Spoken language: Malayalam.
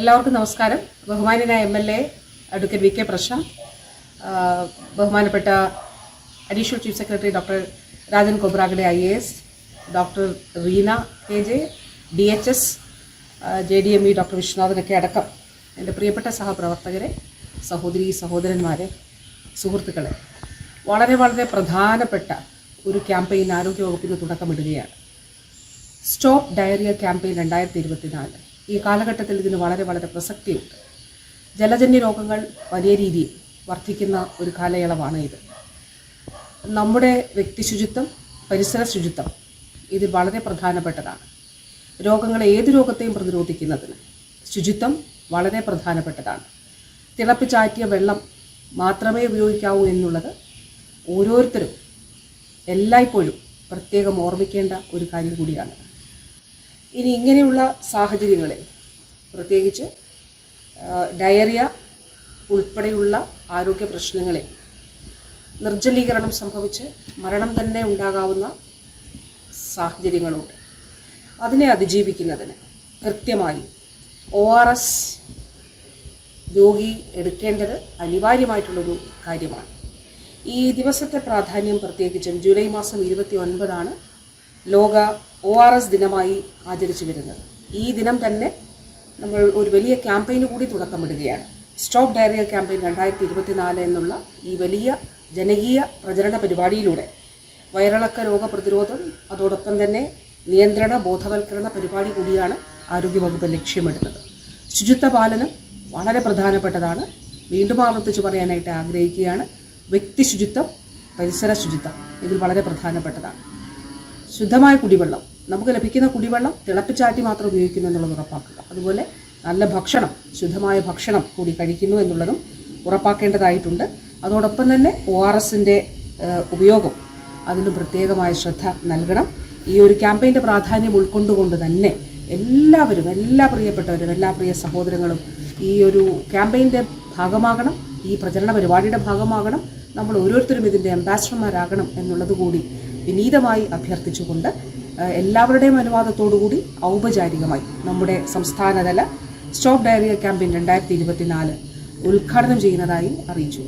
എല്ലാവർക്കും നമസ്കാരം. ബഹുമാനായ M L A advocate V K Prashanth ബഹുമാനപ്പെട്ട additional chief secretary doctor Rajan Khobragade I A S doctor Reena K J D H S J D M E doctor വിശ്വനാഥനൊക്കെ അടക്കം എന്റെ പ്രിയപ്പെട്ട സഹപ്രവർത്തകരെ സഹോദരി സഹോദരന്മാരെ സുഹൃത്തുക്കളെ. വളരെ വളരെ പ്രധാനപ്പെട്ട ഒരു ക്യാമ്പയിൻ ആരോഗ്യവകുപ്പിന് തുടക്കമിടുകയാണ്. സ്റ്റോപ്പ് ഡയറിയ ക്യാമ്പയിൻ രണ്ടായിരത്തി ഇരുപത്തിനാല്. ഈ കാലഘട്ടത്തിൽ ഇതിന് വളരെ വളരെ പ്രസക്തിയുണ്ട്. ജലജന്യ രോഗങ്ങൾ വലിയ രീതിയിൽ വർദ്ധിക്കുന്ന ഒരു കാലയളവാണ് ഇത്. നമ്മുടെ വ്യക്തി ശുചിത്വം പരിസര ശുചിത്വം ഇത് വളരെ പ്രധാനപ്പെട്ടതാണ്. രോഗങ്ങളെ ഏത് രോഗത്തെയും പ്രതിരോധിക്കുന്നതിന് ശുചിത്വം വളരെ പ്രധാനപ്പെട്ടതാണ്. തിളപ്പിച്ചാറ്റിയ വെള്ളം മാത്രമേ ഉപയോഗിക്കാവൂ എന്നുള്ളത് ഓരോരുത്തരും എല്ലായ്പ്പോഴും പ്രത്യേകം ഓർമ്മിക്കേണ്ട ഒരു കാര്യം കൂടിയാണ്. ഇനി ഇങ്ങനെയുള്ള സാഹചര്യങ്ങളിൽ പ്രത്യേകിച്ച് ഡയറിയ ഉൾപ്പെടെയുള്ള ആരോഗ്യ പ്രശ്നങ്ങളിൽ നിർജലീകരണം സംഭവിച്ച് മരണം തന്നെ ഉണ്ടാകാവുന്ന സാഹചര്യങ്ങളുണ്ട്. അതിനെ അതിജീവിക്കുന്നതിന് കൃത്യമായി ഒ ആർ എസ് രോഗി എടുക്കേണ്ടത് അനിവാര്യമായിട്ടുള്ളൊരു കാര്യമാണ്. ഈ ദിവസത്തെ പ്രാധാന്യം പ്രത്യേകിച്ചും ജൂലൈ മാസം ഇരുപത്തി ഒൻപതാണ് ലോക ഒ ആർ എസ് ദിനമായി ആചരിച്ചു വരുന്നത്. ഈ ദിനം തന്നെ നമ്മൾ ഒരു വലിയ ക്യാമ്പയിന് കൂടി തുടക്കമിടുകയാണ്. സ്റ്റോപ്പ് ഡയറിയ ക്യാമ്പയിൻ രണ്ടായിരത്തി ഇരുപത്തിനാല് എന്നുള്ള ഈ വലിയ ജനകീയ പ്രചരണ പരിപാടിയിലൂടെ വയറിളക്ക രോഗ പ്രതിരോധം അതോടൊപ്പം തന്നെ നിയന്ത്രണ ബോധവൽക്കരണ പരിപാടി കൂടിയാണ് ആരോഗ്യവകുപ്പ് ലക്ഷ്യമിടുന്നത്. ശുചിത്വ പാലനം വളരെ പ്രധാനപ്പെട്ടതാണ്. വീണ്ടും ആവർത്തിച്ച് പറയാനായിട്ട് ആഗ്രഹിക്കുകയാണ് വ്യക്തി ശുചിത്വം പരിസര ശുചിത്വം. ഇതിൽ വളരെ പ്രധാനപ്പെട്ടതാണ്. ശുദ്ധമായ കുടിവെള്ളം. നമുക്ക് ലഭിക്കുന്ന കുടിവെള്ളം തിളപ്പിച്ചാറ്റി മാത്രം ഉപയോഗിക്കുന്നു എന്നുള്ളത് ഉറപ്പാക്കുക. അതുപോലെ നല്ല ഭക്ഷണം ശുദ്ധമായ ഭക്ഷണം കൂടി കഴിക്കുന്നു എന്നുള്ളതും ഉറപ്പാക്കേണ്ടതായിട്ടുണ്ട്. അതോടൊപ്പം തന്നെ ഒ ആർ എസിന്റെ ഉപയോഗം അതിന് പ്രത്യേകമായ ശ്രദ്ധ നൽകണം. ഈ ഒരു ക്യാമ്പയിന്റെ പ്രാധാന്യം ഉൾക്കൊണ്ടുകൊണ്ട് തന്നെ എല്ലാവരും എല്ലാ പ്രിയപ്പെട്ടവരും എല്ലാ പ്രിയ സഹോദരങ്ങളും ഈ ഒരു ക്യാമ്പയിന്റെ ഭാഗമാകണം ഈ പ്രചരണ പരിപാടിയുടെ ഭാഗമാകണം. നമ്മൾ ഓരോരുത്തരും ഇതിന്റെ അംബാസഡർമാരാകണം എന്നുള്ളത് കൂടി വിനീതമായി അഭ്യർത്ഥിച്ചുകൊണ്ട് എല്ലാവരുടെയും അനുവാദത്തോടുകൂടി ഔപചാരികമായി നമ്മുടെ സംസ്ഥാനതല സ്റ്റോപ്പ് ഡയറിയ ക്യാമ്പയിൻ രണ്ടായിരത്തി ഇരുപത്തിനാല് ഉദ്ഘാടനം ചെയ്യുന്നതായി അറിയിച്ചു.